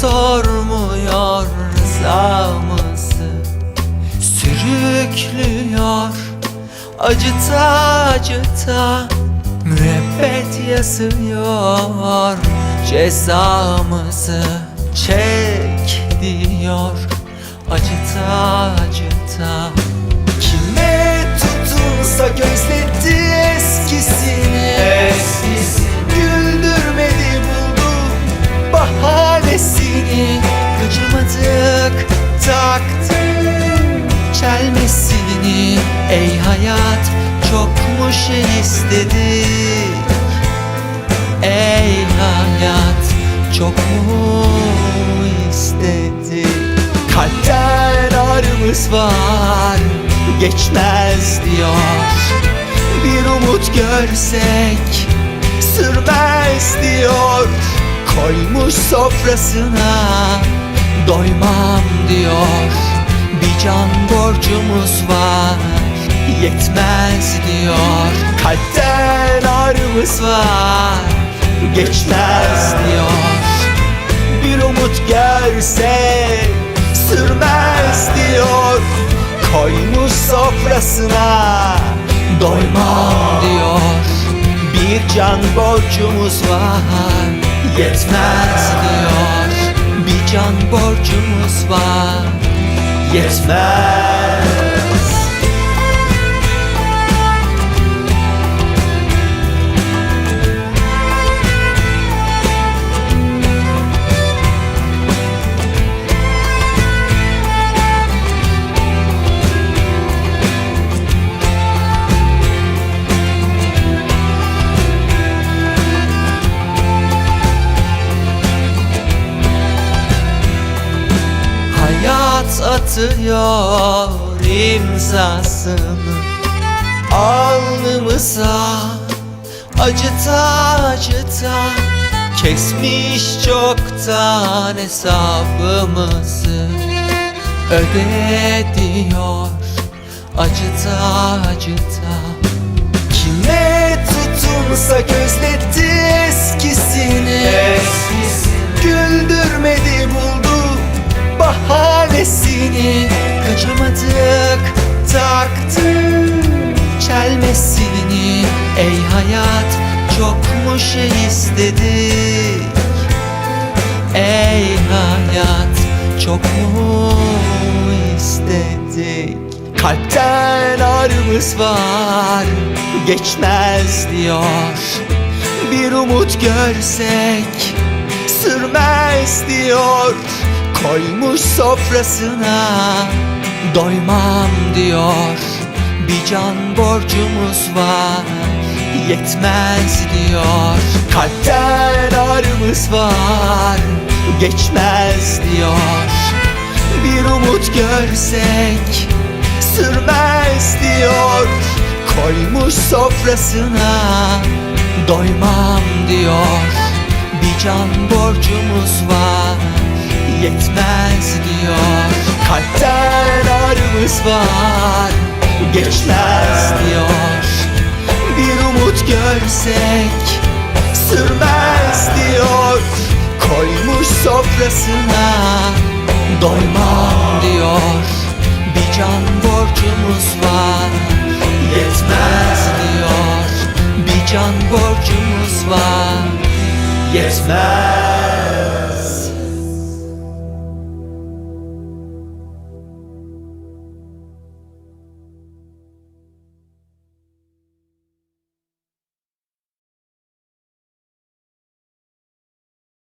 sormuyor zamızı Sürüklüyor acıta acıta Müebbet yazıyor. Cezamızı Çek diyor acıta acıta. Kime tutunsa gözletti eskisi çelmesini Ey hayat çok mu şey istedik Ey hayat çok mu istedik Kalpten ağrımız var geçmez diyor. Bir umut görsek sürmez diyor. Koymuş sofrasına borcumuz var yetmez diyor. Kalpten ağrımız var geçmez diyor. Bir umut görsek sürmez diyor. Koymuş sofrasına doymam diyor. Bir can borcumuz var yetmez diyor. Bir can borcumuz var yetmez atıyor imzasını. Alnımıza acıta acıta Kesmiş çoktan hesabımızı. Öde diyor acıta acıta. Kime tutunsa gözletti eskisini hayat çok mu şey istedik. Ey hayat çok mu istedik. Kalpten ağrımız var geçmez diyor. Bir umut görsek sürmez diyor. Koymuş sofrasına doymam diyor. Bir can borcumuz var yetmez diyor. Kalpten ağrımız var geçmez diyor. Bir umut görsek sürmez diyor. Koymuş sofrasına doymam diyor. Bir can borcumuz var yetmez diyor. Kalpten ağrımız var geçmez diyor görsek sürmez diyor. Koymuş sofrasına doymam diyor. Bir can borcumuz var yetmez diyor. Bir can borcumuz var yetmez